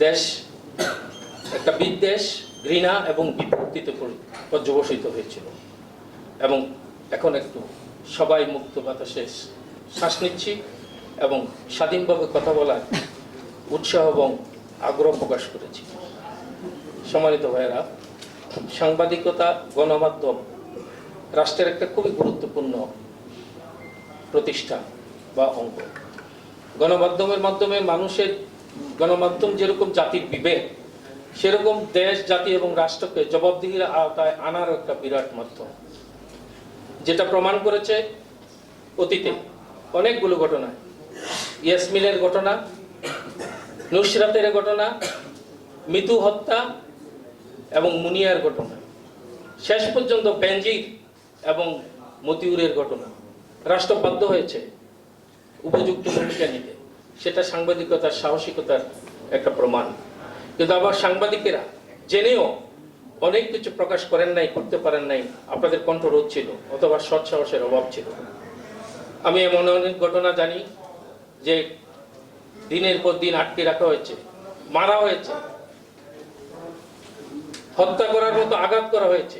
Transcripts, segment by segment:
দেশ, একটা বিদ্বেষ, ঘৃণা এবং বিভক্তিতে পরি- পর্যবসিত হয়েছিল। এবং এখন একটু সবাই মুক্ত বাতাসে শ্বাস নিচ্ছি এবং স্বাধীনভাবে কথা বলার উৎসাহ এবং আগ্রহ প্রকাশ করেছি। সম্মানিত ভাইয়েরা, সাংবাদিকতা, গণমাধ্যম রাষ্ট্রের একটা খুবই গুরুত্বপূর্ণ প্রতিষ্ঠান বা অঙ্গ। গণমাধ্যমের মাধ্যমে মানুষের গণমাধ্যম যেরকম জাতির বিবেক, সেরকম দেশ, জাতি এবং রাষ্ট্রকে জবাবদিহির আওতায় আনার একটা বিরাট মাধ্যম। যেটা প্রমাণ করেছে অতীতে অনেকগুলো ঘটনা। ইয়াসমিনের ঘটনা, নুসরাতের ঘটনা, মিতু হত্যা এবং মুনিয়ার ঘটনা। শেষ পর্যন্ত বেঞ্জির এবং মতিউরের ঘটনা। রাষ্ট্র হয়েছে উপযুক্ত ভূমিকা নিতে। সেটা সাংবাদিকতার সাহসিকতার একটা প্রমাণ। কিন্তু আবার সাংবাদিকেরা জেনেও অনেক কিছু প্রকাশ করেন নাই, করতে পারেন নাই, আপনাদের কণ্ঠরোধ ছিল অথবা সৎ সাহসের অভাব ছিল। আমি এমন অনেক ঘটনা জানি যে দিনের পর দিন আটকে রাখা হয়েছে, মারা হয়েছে, হত্যা করার মতো আঘাত করা হয়েছে,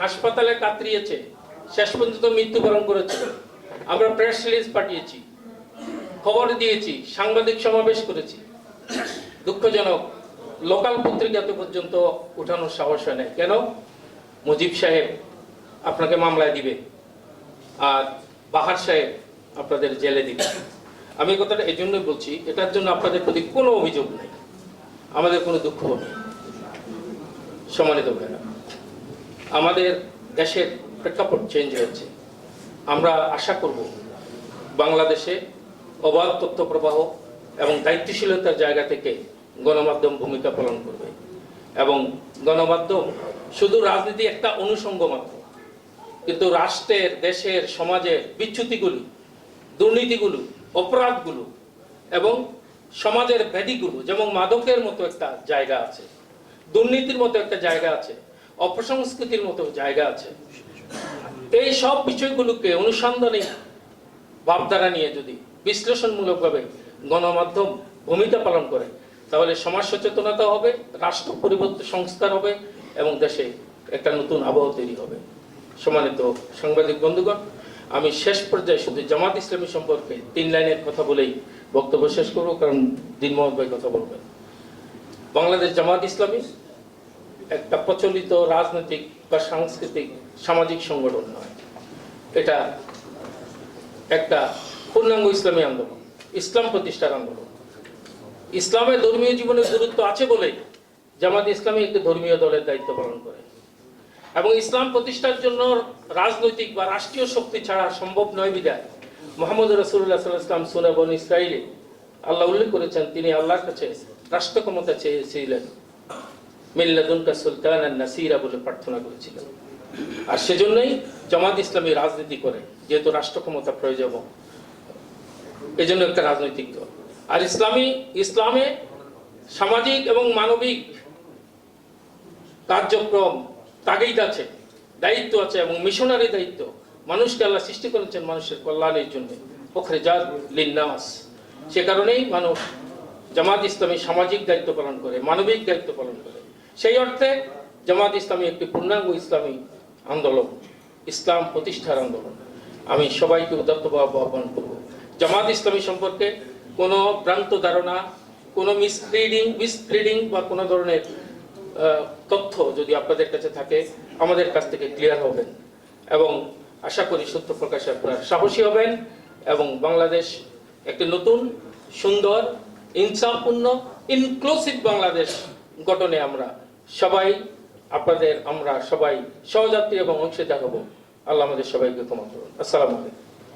হাসপাতালে কাতরিয়েছে, শেষ পর্যন্ত মৃত্যুবরণ করেছে। আমরা প্রেস রিলিজ পাঠিয়েছি। খবর দিয়েছি, সাংবাদিক সমাবেশ করেছি। দুঃখজনক, লোকাল পত্রিকাতে পর্যন্ত উঠানোর সাহস হয় নাই। কেন? মুজিব সাহেব আপনাকে মামলায় দিবে আর বাহার সাহেব আপনাদের জেলে দিবে। আমি কথাটা এই জন্যই বলছি, এটার জন্য আপনাদের প্রতি কোনো অভিযোগ নেই। আমাদের কোনো দুঃখ নেই সম্মানিত ভাইরা, আমাদের দেশের প্রেক্ষাপট চেঞ্জ হয়েছে। আমরা আশা করব বাংলাদেশে অবাধ তথ্য প্রবাহ এবং দায়িত্বশীলতার জায়গা থেকে গণমাধ্যম ভূমিকা পালন করবে। এবং গণমাধ্যম শুধু রাজনীতি একটা অনুষঙ্গ মাত্র, কিন্তু রাষ্ট্রের, দেশের, সমাজের বিচ্যুতিগুলি, দুর্নীতিগুলো, অপরাধগুলো এবং সমাজের ব্যাধিগুলো যেমন মাদকের মতো একটা জায়গা আছে, দুর্নীতির মতো একটা জায়গা আছে, অপসংস্কৃতির মতো জায়গা আছে, এই সব বিষয়গুলোকে অনুসন্ধানী ভাবধারা নিয়ে যদি বিশ্লেষণমূলকভাবে গণমাধ্যম ভূমিকা পালন করে। তাহলে সমাজ সচেতনতা হবে, রাষ্ট্র পরিবর্তন সংস্কার হবে এবং দেশে একটা নতুন আবহাওয়া তৈরি হবে। সম্মানিত সাংবাদিক বন্ধুগণ, আমি শেষ পর্যায়ে শুধু জামাত ইসলামী সম্পর্কে তিন লাইনের কথা বলেই বক্তব্য শেষ করব, কারণ দিনমোহন ভাই কথা বলবেন। বাংলাদেশ জামাত ইসলামী একটা প্রচলিত রাজনৈতিক বা সাংস্কৃতিক সামাজিক সংগঠন নয়। এটা একটা পূর্ণাঙ্গ ইসলামী আন্দোলন, ইসলাম প্রতিষ্ঠার আন্দোলন। ইসলামের ধর্মীয় জীবনের গুরুত্ব আছে বলেই জামাত ইসলামী একটি ধর্মীয় দলের দায়িত্ব পালন করে। এবং ইসলাম প্রতিষ্ঠার জন্য রাজনৈতিক বা রাষ্ট্রীয় শক্তি ছাড়া সম্ভব নয় বিদায় মোহাম্মদ রসুল্লাহ সাল্লাম সুনাবন ইসরায়েলে আল্লাহ উল্লেখ করেছেন, তিনি আল্লাহর কাছে রাষ্ট্র ক্ষমতা চেয়েছিলেন। মিল্লাদুনকা সুলতান আর নাসিরা বলে প্রার্থনা করেছিলেন। আর সেজন্যই জামাত ইসলামী রাজনীতি করে, যেহেতু রাষ্ট্র ক্ষমতা প্রয়োজন। এই জন্য একটা রাজনৈতিক দল। আর ইসলামী, ইসলামে সামাজিক এবং মানবিক কার্যক্রম তাগিদ আছে, দায়িত্ব আছে এবং মিশনারি দায়িত্ব। মানুষকে আল্লাহ সৃষ্টি করেছেন মানুষের কল্যাণের জন্য। ওখানে যা লিন্নাস। সে কারণেই মানুষ জামাত ইসলামী সামাজিক দায়িত্ব পালন করে, মানবিক দায়িত্ব পালন করে। সেই অর্থে জামাত ইসলামী একটি পূর্ণাঙ্গ ইসলামী আন্দোলন, ইসলাম প্রতিষ্ঠার আন্দোলন। আমি সবাইকে উদাত্তভাবে আহ্বান করব। জামাত ইসলামী সম্পর্কে কোনো ভ্রান্ত ধারণা, কোনো মিসরিডিং মিসরিডিং বা কোনো ধরনের তথ্য যদি আপনাদের কাছে থাকে, আমাদের কাছ থেকে ক্লিয়ার হবেন। এবং আশা করি সত্য প্রকাশে আপনারা সাহসী হবেন এবং বাংলাদেশ একটি নতুন, সুন্দর, ইনসাফপূর্ণ ইনক্লুসিভ বাংলাদেশ গঠনে আমরা সবাই, আপনাদের আমরা সবাই সহযাত্রী এবং অংশীদার হব। আল্লাহ আমাদের সবাইকে ক্ষমা করুন। আসসালামু আলাইকুম।